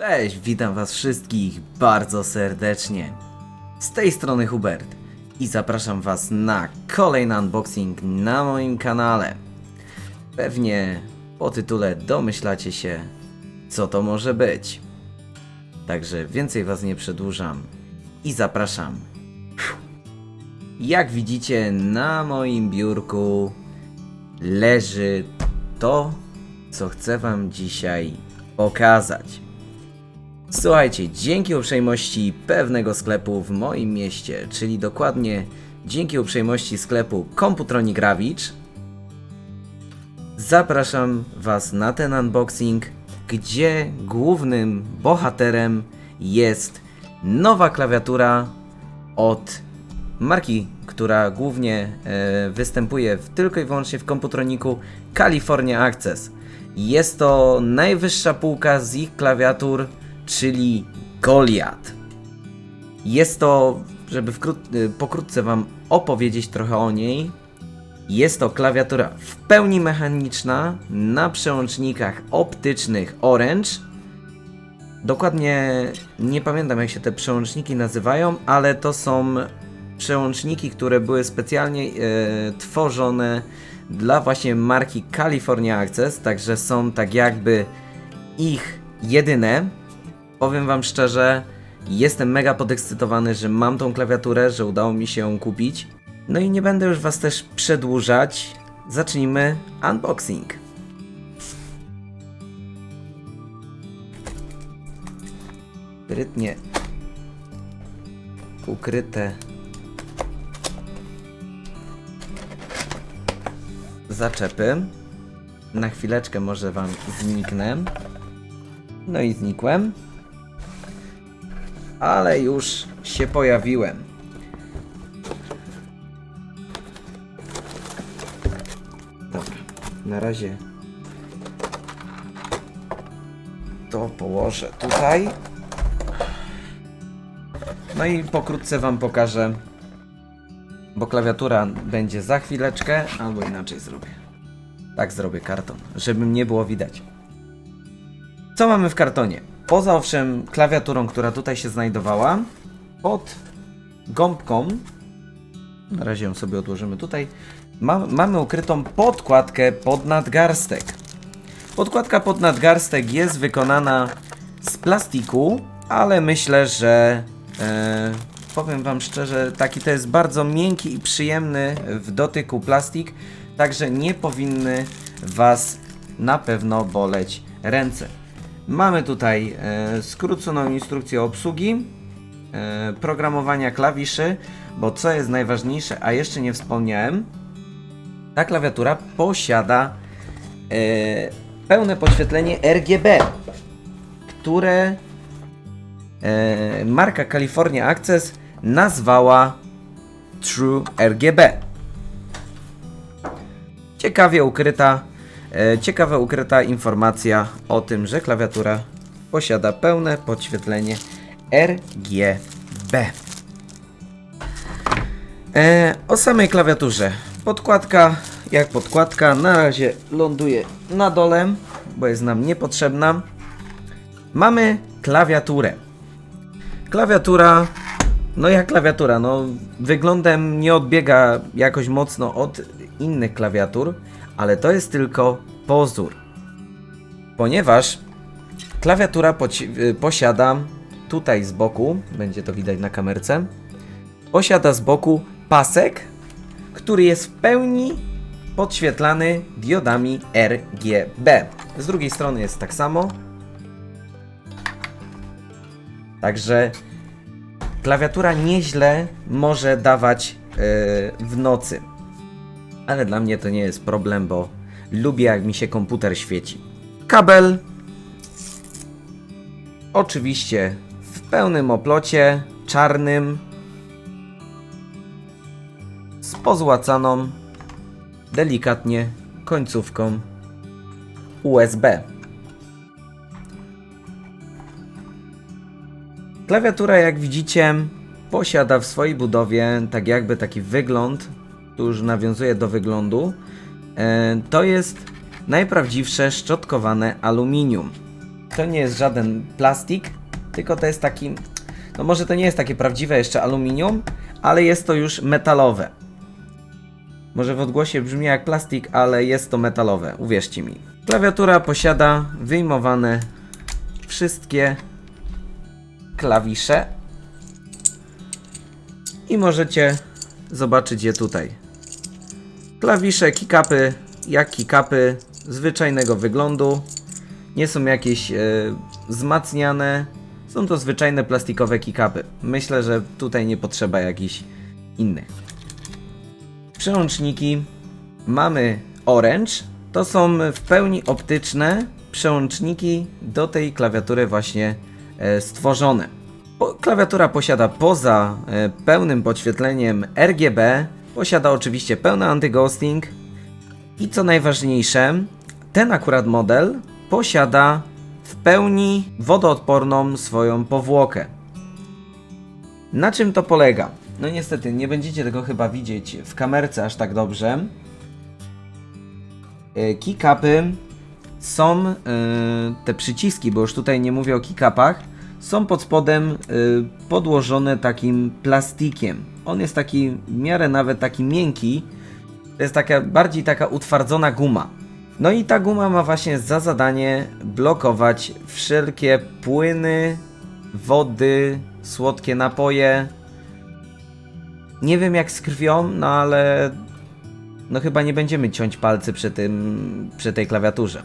Cześć, witam was wszystkich bardzo serdecznie. Z tej strony Hubert i zapraszam was na kolejny unboxing na moim kanale. Pewnie po tytule domyślacie się, co to może być. Także więcej was nie przedłużam i zapraszam. Jak widzicie na moim biurku leży to, co chcę wam dzisiaj pokazać. Słuchajcie, dzięki uprzejmości pewnego sklepu w moim mieście, czyli dokładnie dzięki uprzejmości sklepu Komputronik Rawicz, zapraszam Was na ten unboxing, gdzie głównym bohaterem jest nowa klawiatura od marki, która głównie e, występuje w, tylko i wyłącznie w komputroniku California Access. Jest to najwyższa półka z ich klawiatur, czyli Goliath. Jest to, żeby y, pokrótce Wam opowiedzieć trochę o niej, jest to klawiatura w pełni mechaniczna na przełącznikach optycznych Orange. Dokładnie nie pamiętam jak się te przełączniki nazywają, ale to są przełączniki, które były specjalnie e, tworzone dla właśnie marki California Access, także są tak jakby ich jedyne. Powiem wam szczerze, jestem mega podekscytowany, że mam tą klawiaturę, że udało mi się ją kupić. No i nie będę już was też przedłużać. Zacznijmy unboxing. Sprytnie ukryte zaczepy. Na chwileczkę może wam zniknę. No i znikłem. Ale już się pojawiłem. Dobra, na razie to położę tutaj. No i pokrótce Wam pokażę, bo klawiatura będzie za chwileczkę, albo inaczej zrobię. Tak zrobię karton, żeby nie było widać. Co mamy w kartonie? Poza owszem klawiaturą, która tutaj się znajdowała, pod gąbką, na razie ją sobie odłożymy tutaj, ma, mamy ukrytą podkładkę pod nadgarstek. Podkładka pod nadgarstek jest wykonana z plastiku, ale myślę, że e, powiem Wam szczerze, taki to jest bardzo miękki i przyjemny w dotyku plastik, także nie powinny Was na pewno boleć ręce. Mamy tutaj e, skróconą instrukcję obsługi, e, programowania klawiszy, bo co jest najważniejsze, a jeszcze nie wspomniałem, ta klawiatura posiada e, pełne podświetlenie RGB, które marka California Access nazwała True RGB. Ciekawie ukryta, ciekawa ukryta informacja o tym, że klawiatura posiada pełne podświetlenie RGB. E, o samej klawiaturze. Podkładka, jak podkładka, na razie ląduje na dole, bo jest nam niepotrzebna. Mamy klawiaturę. Klawiatura, no jak klawiatura, no wyglądem nie odbiega jakoś mocno od innych klawiatur, ale to jest tylko pozór. Ponieważ klawiatura y, posiada tutaj z boku, będzie to widać na kamerce, posiada z boku pasek, który jest w pełni podświetlany diodami RGB. Z drugiej strony jest tak samo. Także klawiatura nieźle może dawać yy, w nocy. Ale dla mnie to nie jest problem, bo lubię jak mi się komputer świeci. Kabel. Oczywiście w pełnym oplocie, czarnym, z pozłacaną delikatnie końcówką USB. Klawiatura, jak widzicie, posiada w swojej budowie tak jakby taki wygląd, tu już nawiązuje do wyglądu. E, to jest najprawdziwsze szczotkowane aluminium. To nie jest żaden plastik, tylko to jest taki. No może to nie jest takie prawdziwe jeszcze aluminium, ale jest to już metalowe. Może w odgłosie brzmi jak plastik, ale jest to metalowe, uwierzcie mi. Klawiatura posiada wyjmowane wszystkie klawisze i możecie zobaczyć je tutaj. Klawisze kickupy jak kickupy zwyczajnego wyglądu. Nie są jakieś e, wzmacniane. Są to zwyczajne plastikowe kickupy. Myślę, że tutaj nie potrzeba jakichś innych. Przełączniki mamy Orange. To są w pełni optyczne przełączniki do tej klawiatury właśnie e, stworzone. Klawiatura posiada poza e, pełnym podświetleniem RGB, posiada oczywiście pełny anti-ghosting i co najważniejsze, ten akurat model posiada w pełni wodoodporną swoją powłokę. Na czym to polega? No niestety, nie będziecie tego chyba widzieć w kamerce aż tak dobrze. E, Kickupy są, e, te przyciski, bo już tutaj nie mówię o kickupach, są pod spodem e, podłożone takim plastikiem. On jest taki w miarę nawet taki miękki. To jest taka bardziej taka utwardzona guma. No i ta guma ma właśnie za zadanie blokować wszelkie płyny, wody, słodkie napoje. Nie wiem jak z krwią, no ale no chyba nie będziemy ciąć palcy przy tym, przy tej klawiaturze.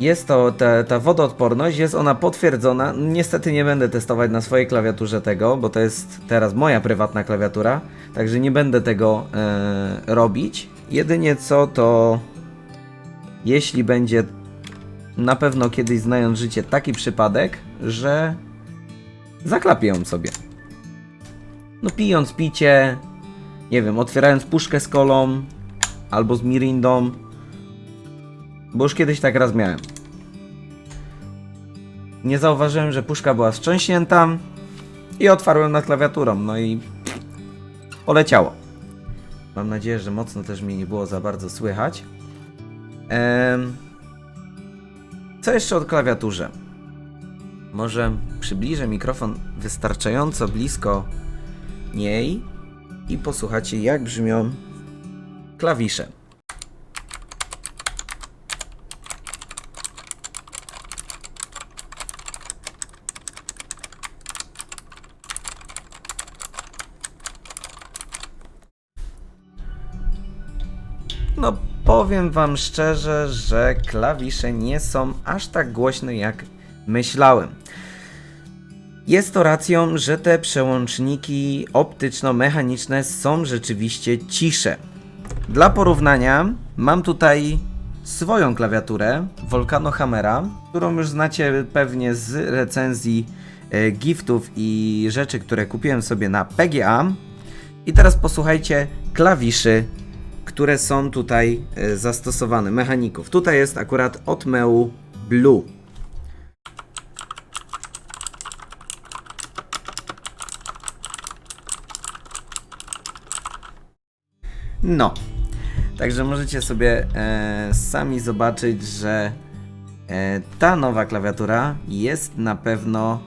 Jest to, ta, ta wodoodporność, jest ona potwierdzona. Niestety nie będę testować na swojej klawiaturze tego, bo to jest teraz moja prywatna klawiatura, także nie będę tego e, robić. Jedynie co to, jeśli będzie na pewno kiedyś znając życie taki przypadek, że zaklapię ją sobie. No pijąc picie, nie wiem, otwierając puszkę z kolą albo z mirindą, bo już kiedyś tak raz miałem. Nie zauważyłem, że puszka była wstrząśnięta i otwarłem nad klawiaturą, no i poleciało. Mam nadzieję, że mocno też mnie nie było za bardzo słychać. Em, Co jeszcze o klawiaturze? Może przybliżę mikrofon wystarczająco blisko niej i posłuchacie jak brzmią klawisze. Powiem Wam szczerze, że klawisze nie są aż tak głośne jak myślałem. Jest to racją, że te przełączniki optyczno-mechaniczne są rzeczywiście cisze. Dla porównania mam tutaj swoją klawiaturę Volcano Hammera, którą już znacie pewnie z recenzji e, giftów i rzeczy, które kupiłem sobie na PGA. I teraz posłuchajcie klawiszy, które są tutaj e, zastosowane, mechaników. Tutaj jest akurat od Meu Blue. No, także możecie sobie e, sami zobaczyć, że e, ta nowa klawiatura jest na pewno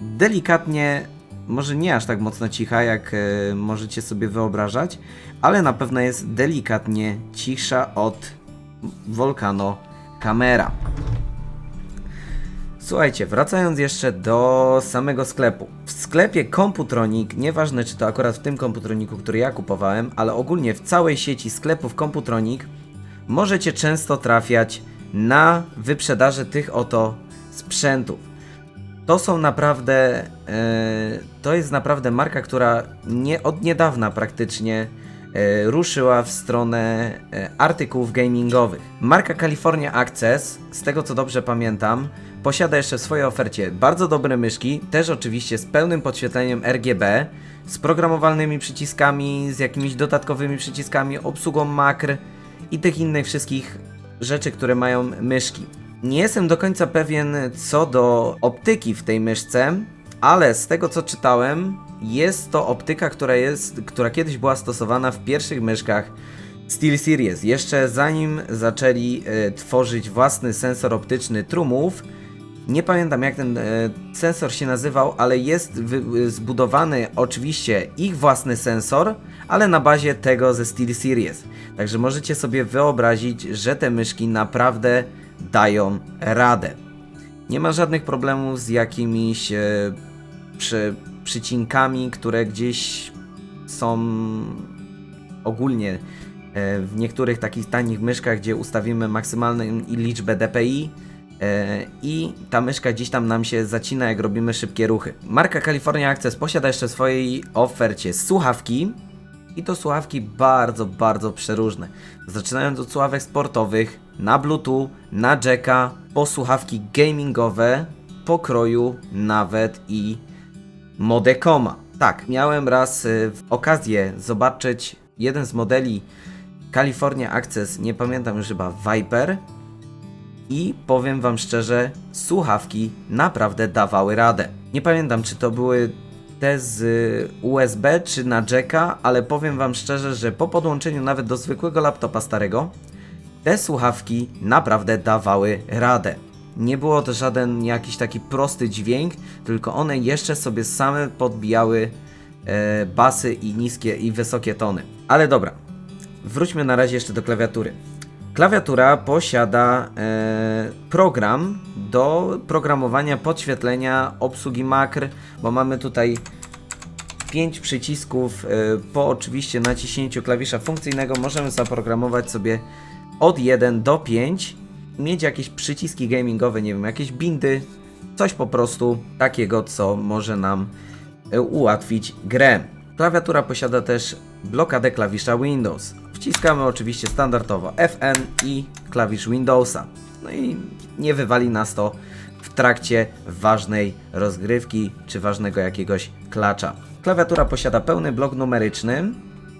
delikatnie, może nie aż tak mocno cicha, jak e, możecie sobie wyobrażać, ale na pewno jest delikatnie cichsza od Volcano Camera. Słuchajcie, wracając jeszcze do samego sklepu. W sklepie Computronic, nieważne czy to akurat w tym Computronicu, który ja kupowałem, ale ogólnie w całej sieci sklepów Computronic możecie często trafiać na wyprzedaże tych oto sprzętów. To są naprawdę, e, to jest naprawdę marka, która nie, od niedawna praktycznie e, ruszyła w stronę e, artykułów gamingowych. Marka California Access, z tego co dobrze pamiętam, posiada jeszcze w swojej ofercie bardzo dobre myszki, też oczywiście z pełnym podświetleniem RGB, z programowalnymi przyciskami, z jakimiś dodatkowymi przyciskami, obsługą makr i tych innych wszystkich rzeczy, które mają myszki. Nie jestem do końca pewien co do optyki w tej myszce, ale z tego co czytałem, jest to optyka, która, jest, która kiedyś była stosowana w pierwszych myszkach SteelSeries. Jeszcze zanim zaczęli e, tworzyć własny sensor optyczny TrueMove, Nie pamiętam jak ten e, sensor się nazywał, ale jest wy, zbudowany oczywiście ich własny sensor, ale na bazie tego ze SteelSeries. Także możecie sobie wyobrazić, że te myszki naprawdę dają radę. Nie ma żadnych problemów z jakimiś e, przy, przycinkami, które gdzieś są ogólnie e, w niektórych takich tanich myszkach, gdzie ustawimy maksymalną liczbę DPI e, i ta myszka gdzieś tam nam się zacina, jak robimy szybkie ruchy. Marka California Access posiada jeszcze w swojej ofercie słuchawki i to słuchawki bardzo, bardzo przeróżne. Zaczynając od słuchawek sportowych, na Bluetooth, na jacka, po słuchawki gamingowe, pokroju nawet i Modecoma. Tak, miałem raz y, okazję zobaczyć jeden z modeli California Access, nie pamiętam już chyba Viper i powiem wam szczerze, słuchawki naprawdę dawały radę. Nie pamiętam czy to były te z y, USB czy na jacka, ale powiem wam szczerze, że po podłączeniu nawet do zwykłego laptopa starego, te słuchawki naprawdę dawały radę. Nie było to żaden jakiś taki prosty dźwięk, tylko one jeszcze sobie same podbijały e, basy i niskie i wysokie tony. Ale dobra, wróćmy na razie jeszcze do klawiatury. Klawiatura posiada e, program do programowania podświetlenia obsługi makr, bo mamy tutaj 5 przycisków. e, Po oczywiście naciśnięciu klawisza funkcyjnego możemy zaprogramować sobie od 1 do 5. Mieć jakieś przyciski gamingowe, nie wiem, jakieś bindy, coś po prostu takiego, co może nam e, ułatwić grę. Klawiatura posiada też blokadę klawisza Windows. Wciskamy oczywiście standardowo Fn i klawisz Windowsa. No i nie wywali nas to w trakcie ważnej rozgrywki czy ważnego jakiegoś klacza. Klawiatura posiada pełny blok numeryczny.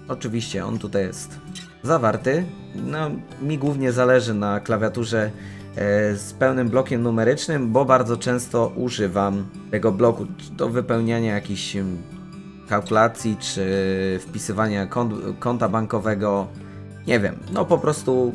Oczywiście on tutaj jest zawarty. No, mi głównie zależy na klawiaturze e, z pełnym blokiem numerycznym, bo bardzo często używam tego bloku do wypełniania jakichś kalkulacji czy wpisywania kont konta bankowego. Nie wiem, no po prostu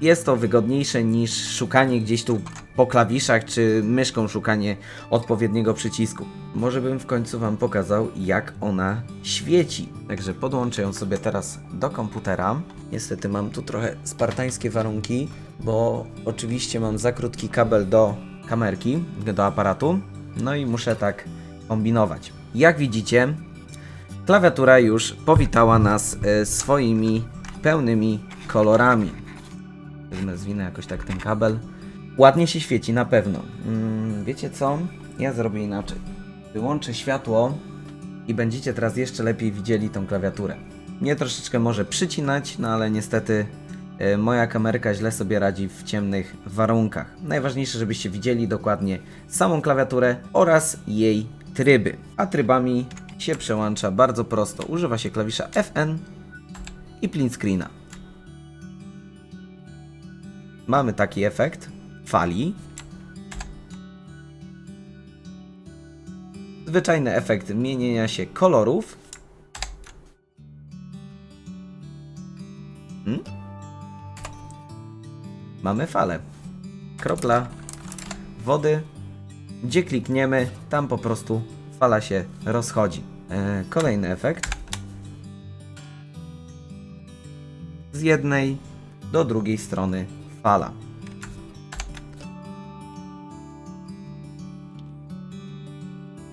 jest to wygodniejsze niż szukanie gdzieś tu po klawiszach czy myszką szukanie odpowiedniego przycisku. Może bym w końcu Wam pokazał, jak ona świeci. Także podłączę ją sobie teraz do komputera. Niestety mam tu trochę spartańskie warunki, bo oczywiście mam za krótki kabel do kamerki, do aparatu. No i muszę tak kombinować. Jak widzicie, klawiatura już powitała nas e, swoimi pełnymi kolorami. Wezmę, zwinę jakoś tak ten kabel. Ładnie się świeci, na pewno. Mm, wiecie co? Ja zrobię inaczej. Wyłączę światło i będziecie teraz jeszcze lepiej widzieli tą klawiaturę. Mnie troszeczkę może przycinać, no ale niestety e, moja kamerka źle sobie radzi w ciemnych warunkach. Najważniejsze, żebyście widzieli dokładnie samą klawiaturę oraz jej tryby. A trybami się przełącza bardzo prosto. Używa się klawisza Fn i print screena. Mamy taki efekt fali. Zwyczajny efekt mienienia się kolorów. Hmm? Mamy falę. Kropla wody. Gdzie klikniemy, tam po prostu fala się rozchodzi. E, kolejny efekt. Z jednej do drugiej strony fala.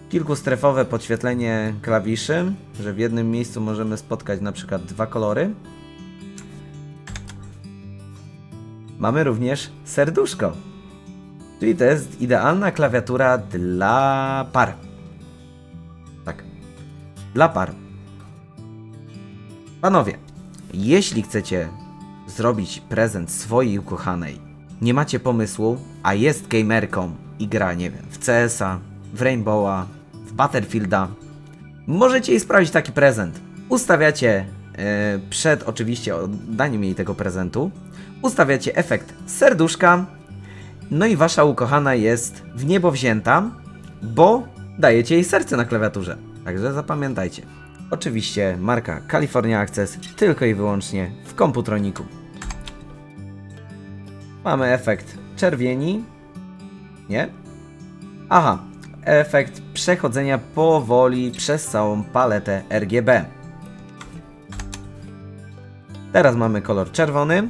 Kilkustrefowe podświetlenie klawiszy, że w jednym miejscu możemy spotkać na przykład dwa kolory. Mamy również serduszko, czyli to jest idealna klawiatura dla par. Tak, dla par. Panowie, jeśli chcecie zrobić prezent swojej ukochanej, nie macie pomysłu, a jest gamerką i gra, nie wiem, w CS-a, w Rainbowa, w Battlefielda, możecie jej sprawić taki prezent. Ustawiacie e, przed oczywiście oddaniem jej tego prezentu, ustawiacie efekt serduszka, no i wasza ukochana jest w niebo wzięta, bo dajecie jej serce na klawiaturze. Także zapamiętajcie. Oczywiście marka California Access tylko i wyłącznie w komputroniku. Mamy efekt czerwieni. Nie? Aha, efekt przechodzenia powoli przez całą paletę RGB. Teraz mamy kolor czerwony.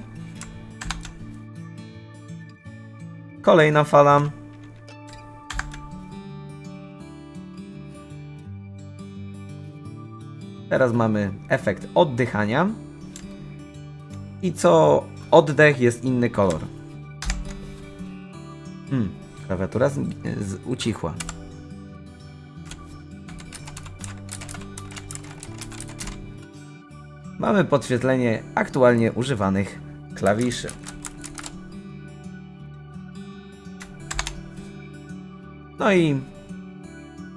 Kolejna fala. Teraz mamy efekt oddychania. I co oddech jest inny kolor. Hmm, klawiatura z, z, ucichła. Mamy podświetlenie aktualnie używanych klawiszy. No i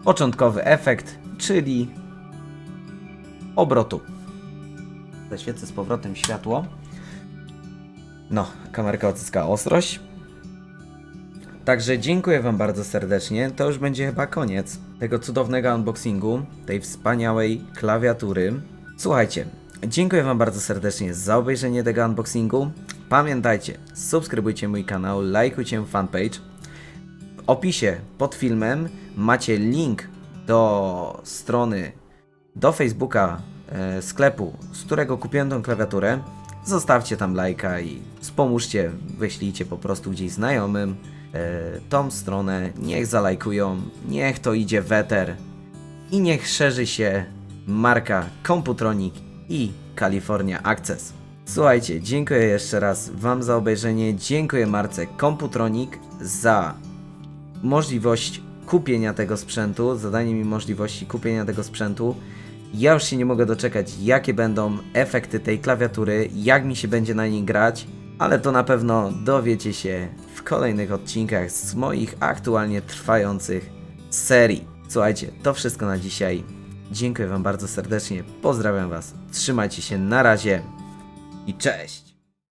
początkowy efekt, czyli obrotu. Zaświecę z powrotem światło. No, kamerka odzyskała ostrość. Także dziękuję Wam bardzo serdecznie. To już będzie chyba koniec tego cudownego unboxingu, tej wspaniałej klawiatury. Słuchajcie, dziękuję Wam bardzo serdecznie za obejrzenie tego unboxingu. Pamiętajcie, subskrybujcie mój kanał, lajkujcie fanpage. W opisie pod filmem macie link do strony, do Facebooka e, sklepu, z którego kupiłem tą klawiaturę. Zostawcie tam lajka i wspomóżcie, wyślijcie po prostu gdzieś znajomym tą stronę. Niech zalajkują, niech to idzie weter i niech szerzy się marka Computronic i California Access. Słuchajcie, dziękuję jeszcze raz Wam za obejrzenie. Dziękuję marce Computronic za możliwość kupienia tego sprzętu, zadanie mi możliwości kupienia tego sprzętu. Ja już się nie mogę doczekać, jakie będą efekty tej klawiatury, jak mi się będzie na niej grać, ale to na pewno dowiecie się kolejnych odcinkach z moich aktualnie trwających serii. Słuchajcie, to wszystko na dzisiaj. Dziękuję Wam bardzo serdecznie, pozdrawiam Was, trzymajcie się, na razie i cześć!